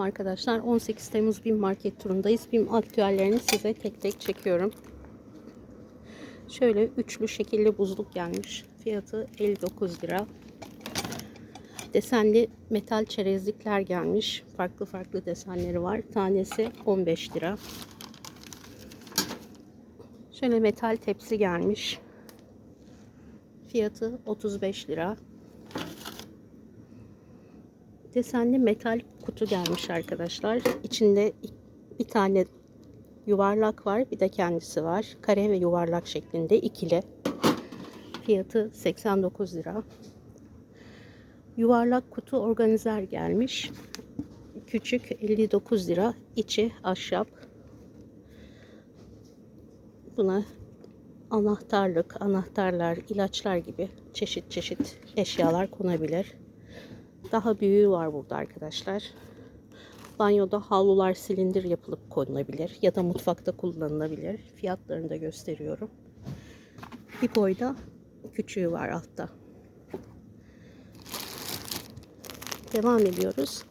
Arkadaşlar 18 Temmuz BİM market turundayız. BİM aktüellerini size tek tek çekiyorum. Şöyle üçlü şekilli buzluk gelmiş. Fiyatı 59 lira. Desenli metal çerezlikler gelmiş. Farklı farklı desenleri var. Tanesi 15 lira. Şöyle metal tepsi gelmiş. Fiyatı 35 lira. Desenli metal kutu gelmiş arkadaşlar. İçinde bir tane yuvarlak var. Bir de kendisi var. Kare ve yuvarlak şeklinde ikili. Fiyatı 89 lira. Yuvarlak kutu organizer gelmiş. Küçük 59 lira. İçi ahşap. Buna anahtarlık, anahtarlar, ilaçlar gibi çeşit çeşit eşyalar konabilir. Daha büyüğü var burada arkadaşlar. Banyoda havlular silindir yapılıp konulabilir ya da mutfakta kullanılabilir. Fiyatlarını da gösteriyorum. Bir boyda küçüğü var altta. Devam ediyoruz.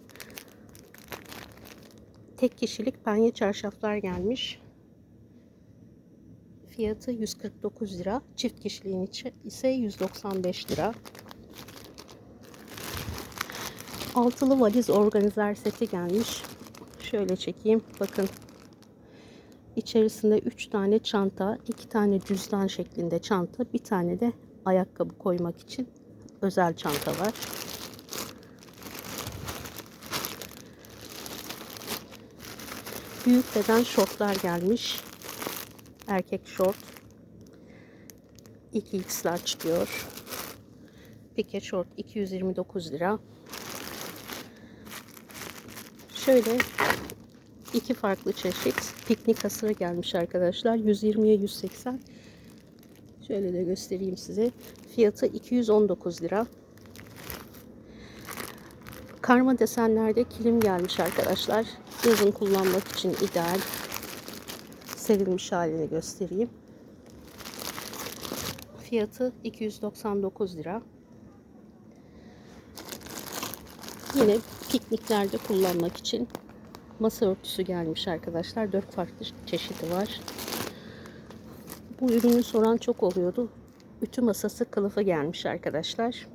Tek kişilik penye çarşaflar gelmiş. Fiyatı 149 lira. Çift kişiliğin içi ise 195 lira. Altılı valiz organizer seti gelmiş. Şöyle çekeyim. Bakın. İçerisinde 3 tane çanta, 2 tane cüzdan şeklinde çanta, bir tane de ayakkabı koymak için özel çanta var. Büyük beden şortlar gelmiş. Erkek şort. 2x large diyor. Pike şort 229 lira. Şöyle iki farklı çeşit piknik hasırı gelmiş arkadaşlar. 120'ye 180. Şöyle de göstereyim size. Fiyatı 219 lira. Karma desenlerde kilim gelmiş arkadaşlar. Yazın kullanmak için ideal. Serilmiş halini göstereyim. Fiyatı 299 lira. Yine pikniklerde kullanmak için masa örtüsü gelmiş arkadaşlar. Dört farklı çeşidi var. Bu ürünü soran çok oluyordu. Ütü masası kılıfı gelmiş arkadaşlar.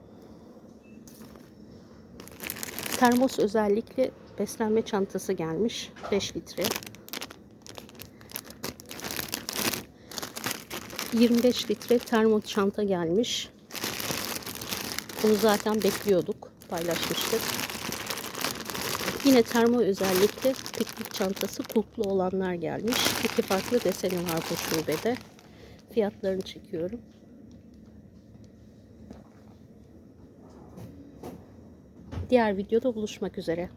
Termos özellikle beslenme çantası gelmiş. 5 litre. 25 litre termo çanta gelmiş. Bunu zaten bekliyorduk. Paylaşmıştık. Yine termo özellikle piknik çantası kulplu olanlar gelmiş. İki farklı deseni var bu şubede. Fiyatlarını çekiyorum. Diğer videoda buluşmak üzere.